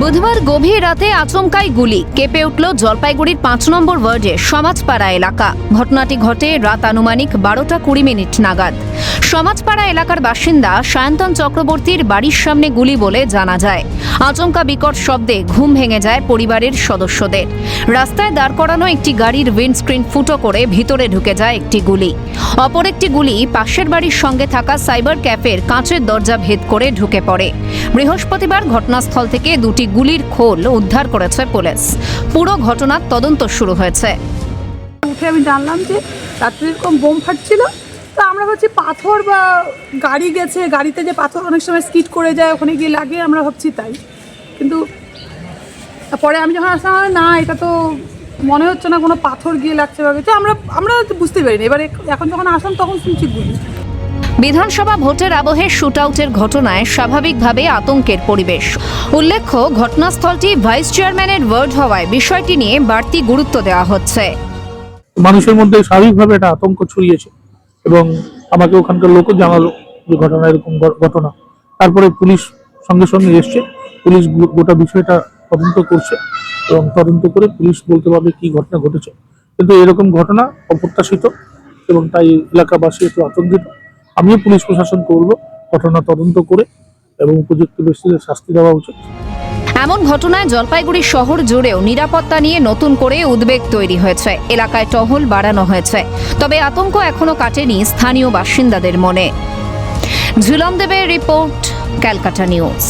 বুধবার গভীর রাতে আচমকাই গুলি। কেঁপে উঠল জলপাইগুড়ির পাঁচ নম্বর ওয়ার্ডে সমাজপাড়া এলাকা। ঘটনাটি ঘটে রাত আনুমানিক বারোটা কুড়ি মিনিট নাগাদ। সমাজপাড়া এলাকার বাসিন্দা সায়ন্তন চক্রবর্তীর বাড়ির সামনে গুলি বলে জানা যায়। আচমকা বিকট শব্দে ঘুম ভেঙে যায় পরিবারের সদস্যদের। রাস্তায় দাঁড় করানো একটি গাড়ির উইন্ডস্ক্রিন ফুটো করে ভিতরে ঢুকে যায় একটি গুলি। অপর একটি গুলি পাশের বাড়ির সঙ্গে থাকা সাইবার ক্যাফের কাঁচের দরজা ভেদ করে ঢুকে পড়ে। বৃহস্পতিবার ঘটনাস্থল থেকে দুটি গুলির খোল উদ্ধার করেছে পুলিশ। পুরো ঘটনার তদন্ত শুরু হয়েছে। উঠে আমি জানলাম যে রাত্রে এরকম বোম ফাটছিল। তো আমরা ভাবছি পাথর বা গাড়ি গেছে, গাড়িতে যে পাথর অনেক সময় স্কিট করে যায়, ওখানে গিয়ে লাগে, আমরা ভাবছি তাই। কিন্তু পরে আমি যখন আসলাম না এটা তো মনে হচ্ছে না কোনো পাথর গিয়ে লাগছে বা কিছু। আমরা আমরা তো বুঝতে পারিনি। এবার এখন যখন আসলাম তখন শুনছি গুলি বিধানসভা ভোটের আবহে শুটআউটের ঘটনায় স্বাভাবিকভাবে আতঙ্কের পরিবেশ। উল্লেখ্য ঘটনাস্থলটি ভাইস চেয়ারম্যানের ওয়ার্ড হওয়ায় বিষয়টি নিয়ে বাড়তি গুরুত্ব দেওয়া হচ্ছে। মানুষের মধ্যে স্বাভাবিকভাবে একটা আতঙ্ক ছড়িয়েছে এবং আমাকে ওখানকার লোকও জানালো যে ঘটনা এরকম ঘটনা। তারপরে পুলিশ সঙ্গে সঙ্গে এসছে। পুলিশ গোটা বিষয়টা তদন্ত করছে এবং তদন্ত করে পুলিশ বলতে পারবে কি ঘটনা ঘটেছে। কিন্তু এরকম ঘটনা অপ্রত্যাশিত এবং তাই এলাকাবাসী একটু আতঙ্কিত। আমিও পুলিশ প্রশাসন করব, ঘটনা তদন্ত করে এবং উপযুক্ত ব্যক্তিদের শাস্তি দেওয়া উচিত। এমন ঘটনায় জলপাইগুড়ি শহর জুড়েও নিরাপত্তা নিয়ে নতুন করে উদ্বেগ তৈরি হয়েছে। এলাকায় টহল বাড়ানো হয়েছে। তবে আতঙ্ক এখনও কাটেনি স্থানীয় বাসিন্দাদের মনে। ঝুলম দেবের রিপোর্ট, ক্যালকাটা নিউজ।